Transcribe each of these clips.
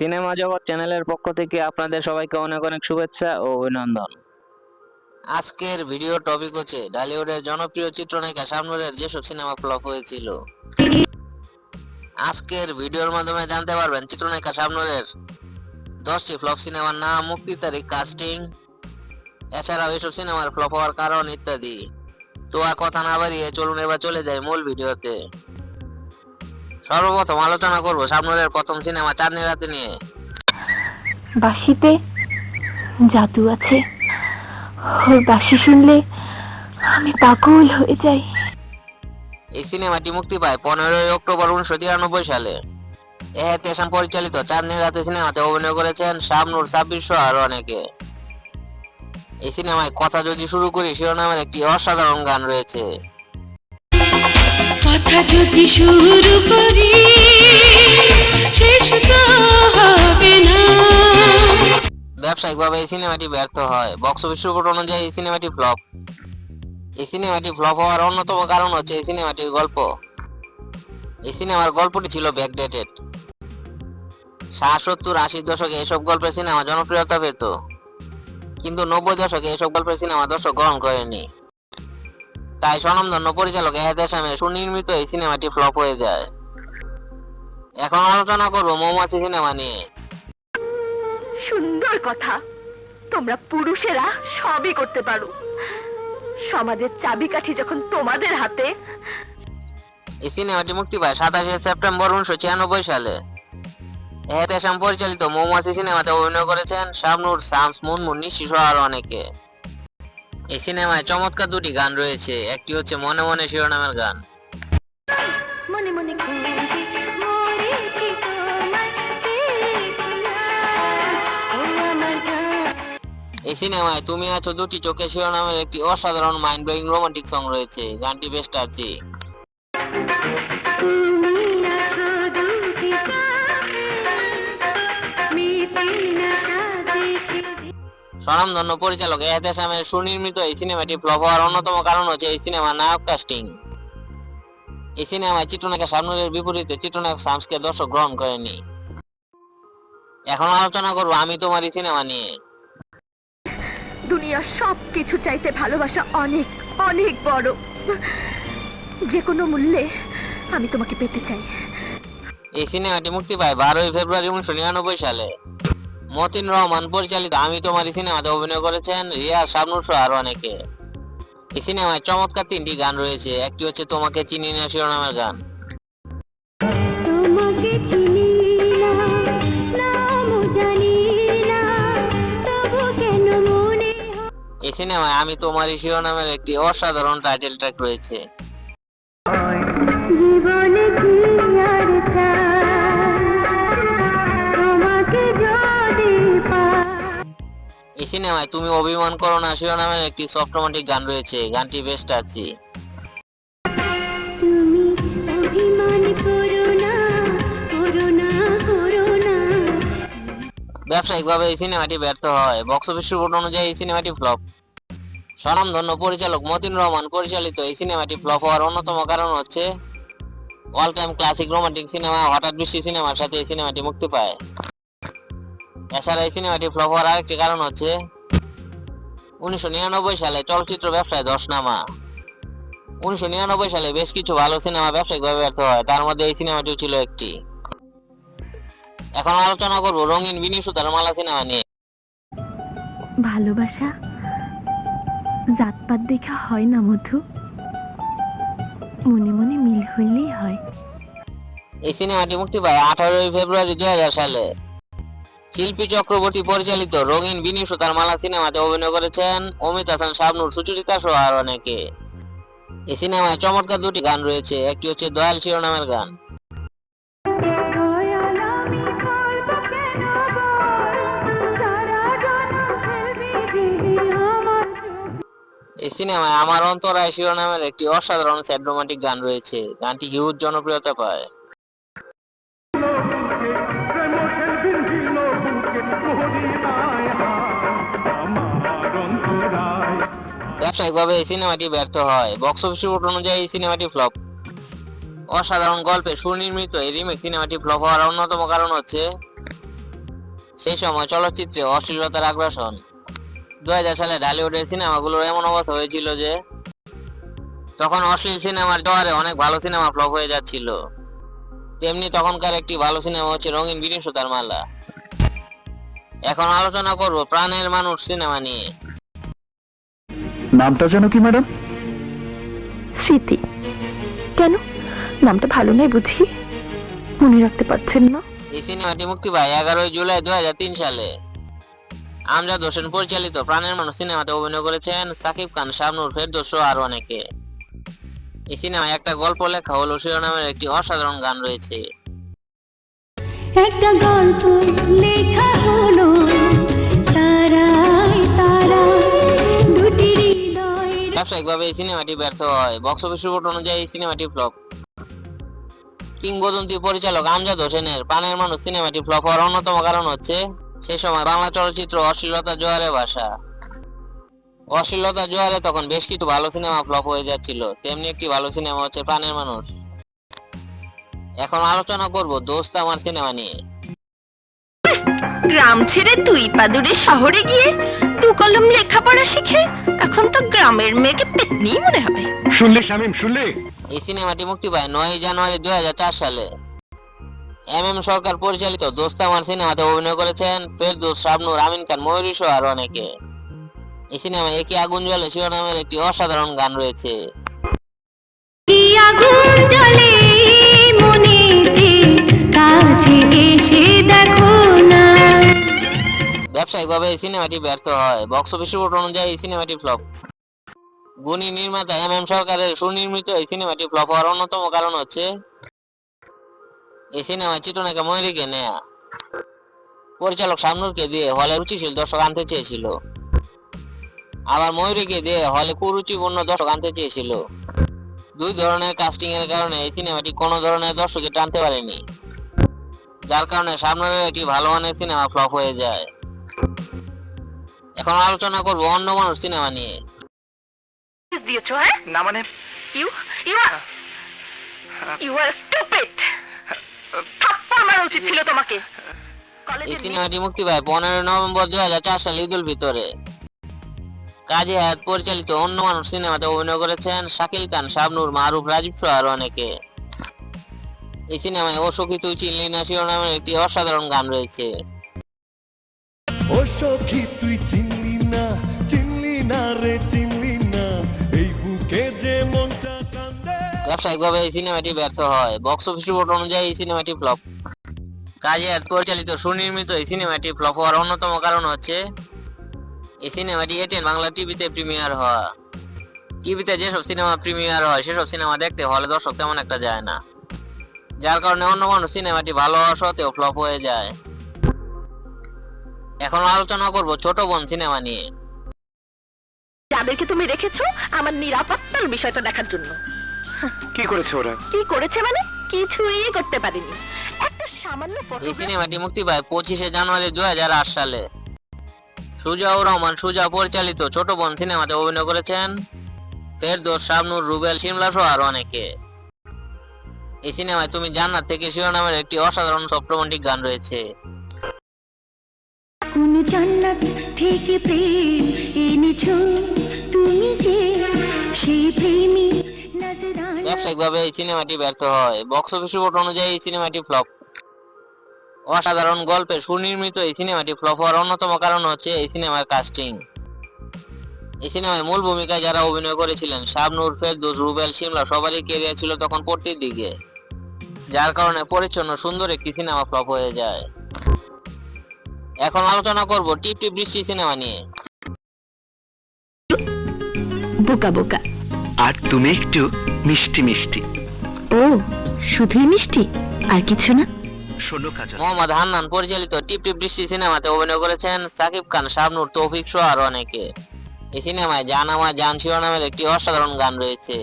Cinema জগৎ চ্যানেলের পক্ষ থেকে আপনাদের সবাইকে অনেক অনেক শুভেচ্ছা ও অভিনন্দন। আজকের ভিডিও টপিক হচ্ছে ডালিউডের জনপ্রিয় চিত্রনায়িকা শাবনুরের যেসব সিনেমা ফ্লপ হয়েছিল। আজকের ভিডিওর মাধ্যমে জানতে পারবেন চিত্রনায়িকা শাবনুরের দশটি ফ্লপ সিনেমার নাম, মুক্তি তারিখ কাস্টিং এছাড়াও এসব সিনেমার ফ্লপ হওয়ার কারণ ইত্যাদি। তো আর কথা না বাড়িয়ে চলুন এবার চলে যাই মূল ভিডিওতে। সর্বপ্রথম আলোচনা করব শাবনুরের প্রথম সিনেমা চাঁদনি রাতে নিয়ে। বাঁশিতে জাদু আছে। ওর বাঁশি শুনলে আমি পাগল হয়ে যাই। এই সিনেমাটি মুক্তি পায় পনেরোই অক্টোবর উনিশশো তিরানব্বই সালে। এহেত এসাম পরিচালিত চাঁদনি রাতে সিনেমাতে অভিনয় করেছেন শাবনুর সাব্বির সহ আরও অনেকে। এই সিনেমায় কথা যদি শুরু করি শিরোনামের একটি অসাধারণ গান রয়েছে। কথা যদি শুরু করি, শেষ তো হবে না। ব্যবসায়িকভাবে এই সিনেমাটি ব্যর্থ হয়। বক্স অফিস রিপোর্ট অনুযায়ী এই সিনেমাটি ফ্লপ। এই সিনেমাটি ফ্লপ হওয়ার অন্যতম কারণ হচ্ছে এই সিনেমাটির গল্প। এই সিনেমার গল্পটি ছিল ব্যাকডেটেড ষাট সত্তর আশির দশকে এসব গল্পের সিনেমা জনপ্রিয়তা পেত। কিন্তু নব্বই দশকে এসব গল্পের সিনেমা দর্শক গ্রহণ করেনি তাই স্বনামধন্য পরিচালক আসামের সুনির্মিত এই সিনেমাটি ফ্লপ হয়ে যায়। এখন আলোচনা করব মৌমাছি সিনেমা নিয়ে। সুন্দর কথা। তোমরা পুরুষেরা সবই করতে পারো। সমাজের চাবিকাঠি যখন তোমাদের হাতে। এই সিনেমাটি মুক্তি পায় সাতাশে সেপ্টেম্বর উনিশশো ছিয়ানব্বই সালে। এহেদ এসাম পরিচালিত মৌমাছি সিনেমাতে অভিনয় করেছেন শামনুর শামস মুনমুন শিশু আর অনেকে। এই সিনেমায় চমৎকার দুটি গান রয়েছে। একটি হচ্ছে মনে মনে শিরোনামের গান। এই সিনেমায় তুমি আছো দুটি চোখে শিরোনামের একটি অসাধারণ মাইন্ড ব্লোয়িং রোমান্টিক সং রয়েছে। গানটি বেশ টাচি স্বনামধন্য পরিচালক এহেদ আসামের সুনির্মিত এই সিনেমাটি ফ্লপ হওয়ার অন্যতম কারণ হচ্ছে এই সিনেমার নায়ক কাস্টিং এই সিনেমায় চিত্রনায়িকা শাবনুরের বিপরীতে চিত্রনায়ক শামসকে দর্শক গ্রহণ করেনি। এখন আলোচনা করব আমি তোমার এই সিনেমা নিয়ে। দুনিয়ার সব কিছু চাইতে ভালোবাসা অনেক অনেক বড়। যে কোনো মূল্যে আমি তোমাকে পেতে চাই। এই সিনেমাটি মুক্তি পায় বারোই ফেব্রুয়ারি উনিশশো নিরানব্বই সালে। মতিন রহমান পরিচালিত আমি তোমার এই সিনেমাতে অভিনয় করেছেন রিয়া শাবনুর সহ আরও অনেকে। এই সিনেমায় চমৎকার তিনটি গান রয়েছে। একটি হচ্ছে তোমাকে চিনি না শিরোনামের গান। এই সিনেমায় আমি তোমারই শিরোনামের একটি অসাধারণ টাইটেল ট্র্যাক রয়েছে। সিনেমায় তুমি অভিমান করো না শিরোনামের একটি সফট রোমান্টিক গান রয়েছে গানটি বেস্ট আছে ব্যবসায়িকভাবে এই সিনেমাটি ব্যর্থ হয়। বক্স অফিস রিপোর্ট অনুযায়ী এই সিনেমাটি ফ্লপ স্বনামধন্য পরিচালক মতিন রহমান পরিচালিত এই সিনেমাটি ফ্লপ হওয়ার অন্যতম কারণ হচ্ছে all time classic romantic cinema হঠাৎ বৃষ্টি সিনেমার সাথে এই সিনেমাটি মুক্তি পায়। এছাড়া এই সিনেমাটি ফ্লপ হওয়ার আরেকটি কারণ হচ্ছে উনিশশো নিরানব্বই সালে চলচ্চিত্র ব্যবসায় দশ নামা। উনিশশো নিরানব্বই সালে বেশ কিছু ভালো সিনেমা ব্যবসায়িকভাবে ব্যর্থ হয় তার মধ্যে এই সিনেমাটিও ছিল একটি। এখন আলোচনা করব রঙিন বিনি সুতার মালা সিনেমা নিয়ে। ভালোবাসা? জাতপাত দেখা হয় না মধু? মনে মনে মিল হইলেই হয়। এই সিনেমাটি মুক্তি পায় আঠারোই ফেব্রুয়ারি দুই হাজার সালে। শিল্পী চক্রবর্তী পরিচালিত রঙিন বিনি সুতার মালা সিনেমাতে অভিনয় করেছেন অমিত হাসান, শাবনুর, সুচরিতা সহ আর অনেকে। এই সিনেমায় চমৎকার দুটি গান রয়েছে, একটি হচ্ছে দয়াল শিরোনামের গান। এই সিনেমায় আমার অন্তরায় শিরোনামের একটি অসাধারণ স্যাড রোমান্টিক গান রয়েছে। গানটি হিউজ জনপ্রিয়তা পায়। ব্যবসায়িকভাবে এই সিনেমাটি ব্যর্থ হয়। বক্স অফিস রিপোর্ট অনুযায়ী সিনেমাটি ফ্লপ। অসাধারণ গল্পে সুনির্মিত এই রিমেক সিনেমাটি ফ্লপ হওয়ার অন্যতম কারণ হচ্ছে সেই সময় চলচ্চিত্রে অশ্লীলতার আগ্রাসন। দু হাজার সালে ঢালিউডের সিনেমাগুলোর এমন অবস্থা হয়েছিল যে তখন অশ্লীল সিনেমার জোয়ারে অনেক ভালো সিনেমা ফ্লপ হয়ে যাচ্ছিল। তেমনি তখনকার একটি ভালো সিনেমা হচ্ছে রঙিন বিনিশুতার মালা। এখন আলোচনা করব প্রাণের মানুষ সিনেমা নিয়ে। নামটা যেন কি ম্যাডাম? স্মৃতি। কেন? নামটা ভালো নয় বুঝি? মনে রাখতে পারছেন না? এই সিনেমাটি মুক্তি পায় এগারোই জুলাই দু সালে। আমজাদ হোসেন পরিচালিত প্রাণের মানুষ সিনেমাতে অভিনয় করেছেন সাকিব খান শামনুর ফেরদৌস আরও অনেকে। এই সিনেমায় একটা গল্প লেখা হলো শিরোনামের একটি অসাধারণ গান রয়েছে। একটা গল্প লেখা হলো ব্যবসায়িকভাবে এই সিনেমাটি ব্যর্থ হয়। বক্স অফিস রিপোর্ট অনুযায়ী এই সিনেমাটি ফ্লপ কিংবদন্তি পরিচালক আমজাদ হোসেনের প্রাণের মানুষ সিনেমাটি ফ্লপ হওয়ার অন্যতম কারণ হচ্ছে সেই সময় বাংলা চলচ্চিত্র অশ্লীলতা জোয়ারে ভাষা অশ্লীলতা জোয়ারে তখন বেশ কিছু ভালো সিনেমা ফ্লপ হয়ে যাচ্ছিল। তেমনি একটি ভালো সিনেমা হচ্ছে প্রাণের মানুষ। এখন আলোচনা করব দোস্ত আমার সিনেমা নিয়ে। গ্রাম ছেড়ে দুই পা দূরে শহরে গিয়ে দু কলম লেখাপড়া শিখে এখন তো গ্রামের মেয়েকে পেতনি মনে হবে। শুনলি শামিম শুনলি? এই সিনেমাটি মুক্তি পায় নয় জানুয়ারি দুই সালে। এম এম সরকার পরিচালিত দোস্ত আমার সিনেমাতে অভিনয় করেছেন ফেরদৌস শাবনুর আমিন খান ময়ূরী সহ আরও অনেকে। এই সিনেমায় একই আগুন জ্বলে শিরোনামের একটি অসাধারণ গান রয়েছে। আগুন জ্বলে মনেতে কাছে এসে দেখো। ব্যবসায়িকভাবে এই সিনেমাটি ব্যর্থ হয়। বক্স অফিস রিপোর্ট অনুযায়ী এই সিনেমাটি ফ্লপ গুণী নির্মাতা এম এম সরকারের সুনির্মিত এই সিনেমাটি ফ্লপ হওয়ার অন্যতম কারণ হচ্ছে, এই সিনেমায় চিত্রনায়িকা ময়ূরীকে নেয়া। পরিচালক শামনুরকে দিয়ে হলে রুচিশীল দর্শক আনতে চেয়েছিল। আবার ময়ূরীকে দিয়ে হলে কুরুচিপূর্ণ দর্শক আনতে চেয়েছিল। দুই ধরনের কাস্টিং এর কারণে এই সিনেমাটি কোনো ধরনের দর্শকে টানতে পারেনি। যার কারণে সামনের একটি ভালো মানের সিনেমা ফ্লপ হয়ে যায়। এখন আলোচনা করব অন্য মানুষ সিনেমা নিয়ে। দিয়েছ হ্যাঁ? না মানে? You you are you are stupid থাপ্পড় মারা উচিত ছিল তোমাকে। এই সিনেমাটি মুক্তি পায় পনেরো নভেম্বর দুই হাজার চার সাল ঈদুল ভিতরে কাজী হায়াত পরিচালিত অন্য মানুষ সিনেমাতে অভিনয় করেছেন শাকিল খান শাবনুর মারুফ রাজীব সহ আরও অনেকে। এই সিনেমায় ও সখী তুই চিনলি না শিরোনামের একটি অসাধারণ গান রয়েছে। ও সখী তুই চিনলি রে চিনলি না, এই বুকে যে মনটা কান্দে। ব্যবসায়িকভাবে এই সিনেমাটি ব্যর্থ হয়। বক্স অফিস রিপোর্ট অনুযায়ী এই সিনেমাটি ফ্লপ কাজী পরিচালিত, সুনির্মিত এই সিনেমাটি ফ্লপ হওয়ার অন্যতম কারণ হচ্ছে, এই সিনেমাটি এটেন বাংলা টিভিতে প্রিমিয়ার হওয়া টিভিতে যেসব সিনেমা প্রিমিয়ার হয়, সেসব সিনেমা দেখতে হলে দর্শক তেমন একটা যায় না। যার কারণে অন্য মানুষ সিনেমাটি ভালো হওয়া সত্ত্বেও ফ্লপ হয়ে যায়। এখন আলোচনা করব ছোট বোন সিনেমা নিয়ে। যাদেরকে তুমি রেখেছো আমার নিরাপত্তার বিষয়টা দেখার জন্য। কি করেছে ওরা? কি করেছে মানে? কিছুই করতে পারেনি। একটা সামান্য এই সিনেমাটি মুক্তি পায় পঁচিশে জানুয়ারি দুই হাজার আট সালে। সুজাউর রহমান সুজা পরিচালিত ছোট বোন সিনেমাতে অভিনয় করেছেন ফেরদৌস শাবনুর রুবেল শিমলা সহ আরও অনেকে। এই সিনেমায় তুমি জান্নাত থেকে শিরোনামের একটি অসাধারণ সপ্রমন্টিক গান রয়েছে। কোন জান্নাত থেকে প্রেম এনেছো তুমি যে সেই প্রেমী ব্যবসায়িকভাবে এই সিনেমাটি ব্যর্থ হয়। বক্স অফিস রিপোর্ট অনুযায়ী এই সিনেমাটি ফ্লপ। অসাধারণ গল্পে সুনির্মিত এই সিনেমাটি ফ্লপ হওয়ার অন্যতম কারণ হচ্ছে এই সিনেমার কাস্টিং এই সিনেমায় মূল ভূমিকায় যারা অভিনয় করেছিলেন, শাবনুর, ফেরদৌস, রুবেল শিমলা সবারই কেরিয়ার ছিল তখন পড়তির দিকে। যার কারণে পরিচ্ছন্ন সুন্দর একটি সিনেমা ফ্লপ হয়ে যায়। এখন আলোচনা করব টিপ টিপ বৃষ্টি সিনেমা নিয়ে। বোকা বোকা। আর তুমি একটু মিষ্টি মিষ্টি। ও শুধুই মিষ্টি? আর কিছু না? শোনো কাজল। মোহাম্মদ হান্নান পরিচালিত টিপ টিপ বৃষ্টি সিনেমাতে অভিনয় করেছেন সাকিব খান শাবনুর তৌফিক সহ আরও অনেকে। এই সিনেমায় জান আমার জান শিরোনামের একটি অসাধারণ গান রয়েছে।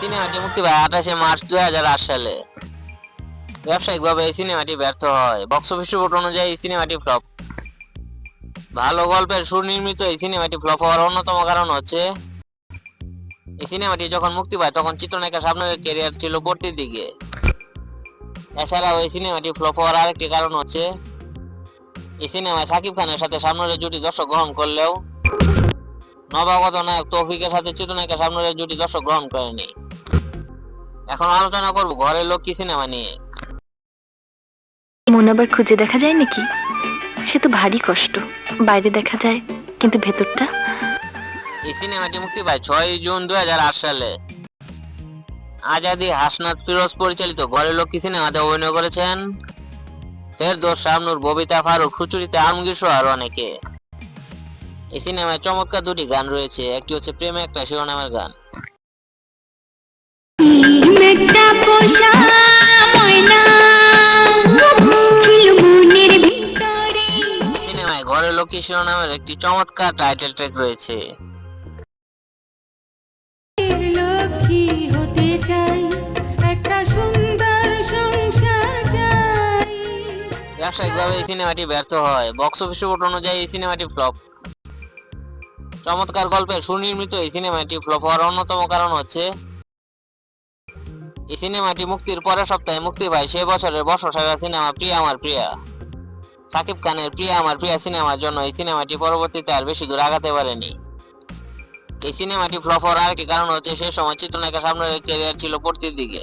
সিনেমাটি মুক্তি পায়? আঠাশে মার্চ দুই হাজার আট সালে। ব্যবসায়িকভাবে এই সিনেমাটি ব্যর্থ হয়। বক্স অফিস রিপোর্ট অনুযায়ী এই সিনেমাটি ফ্লপ। ভালো গল্পের সুনির্মিত এই সিনেমাটি ফ্লপ হওয়ার অন্যতম কারণ হচ্ছে, এই সিনেমাটি যখন মুক্তি পায়, তখন চিত্রনায়িকা ক্যারিয়ার ছিল পড়তির দিকে। এছাড়াও এই সিনেমাটি ফ্লপ হওয়ার আরেকটি কারণ হচ্ছে, এই সিনেমায় সাকিব খানের সাথে শাবনুরের জুটি দর্শক গ্রহণ করলেও নবাগত নায়ক তৌফিকের সাথে চিত্রনায়িকা শাবনুরের জুটি দর্শক গ্রহণ করেনি। এখন আলোচনা করব ঘরের লোক কি সিনেমা নিয়ে? মন আবার খুঁজে দেখা যায় নাকি? সে তো ভারী কষ্ট। বাইরে দেখা যায় কিন্তু ভেতরটা? এই সিনেমাটি মুক্তি পায় ছয় জুন দুই সালে। আজাদি হাসনাত ফিরোজ পরিচালিত ঘরের লক্ষ্মী সিনেমাতে অভিনয় করেছেন? ফেরদোস শামনুর ববিতা ফারুক খুচুরিতে আলমগীর সহ আরও অনেকে। এই সিনেমায় চমৎকার দুটি গান রয়েছে একটি হচ্ছে প্রেমে একটা শিরোনামের গান। ঘরের লক্ষ্মী শিরোনামের একটি চমৎকার টাইটেল ট্র্যাক রয়েছে। লক্ষ্মী হতে চাই একটা সুন্দর সংসার চাই। ব্যবসায়িকভাবে এই সিনেমাটি ব্যর্থ হয়। বক্স অফিস রিপোর্ট অনুযায়ী এই সিনেমাটি ফ্লপ। চমৎকার গল্পের সুনির্মিত এই সিনেমাটি ফ্লপ হওয়ার অন্যতম কারণ হচ্ছে এই সিনেমাটি মুক্তির পরের সপ্তাহে মুক্তি পায় সেই বছরের বর্ষসেরা সিনেমা প্রিয়া আমার প্রিয়া। সাকিব খানের প্রিয়া আমার প্রিয়া সিনেমার জন্য এই সিনেমাটি পরবর্তীতে আর বেশি দূর আগাতে পারেনি। এই সিনেমাটি ফ্লপ হওয়ার আরেকটি কারণ হচ্ছে সেই সময় চিত্রনায়িকা সামনের ক্যারিয়ার ছিল পড়তির দিকে।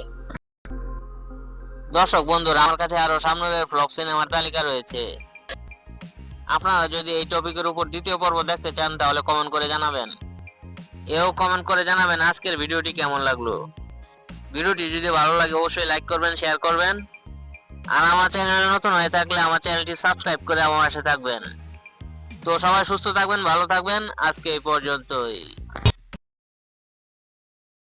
দর্শক বন্ধুরা, আমার কাছে আরও সামনের ফ্লপ সিনেমার তালিকা রয়েছে। আপনারা যদি এই টপিকের উপর দ্বিতীয় পর্ব দেখতে চান, তাহলে কমেন্ট করে জানাবেন। এও কমেন্ট করে জানাবেন আজকের ভিডিওটি কেমন লাগল। ভিডিওটি যদি ভালো লাগে অবশ্যই লাইক করবেন শেয়ার করবেন। আর আমার চ্যানেলে নতুন হয়ে থাকলে আমার চ্যানেলটি সাবস্ক্রাইব করে আমার পাশে থাকবেন। তো সবাই সুস্থ থাকবেন, ভালো থাকবেন। আজকে এই পর্যন্তই।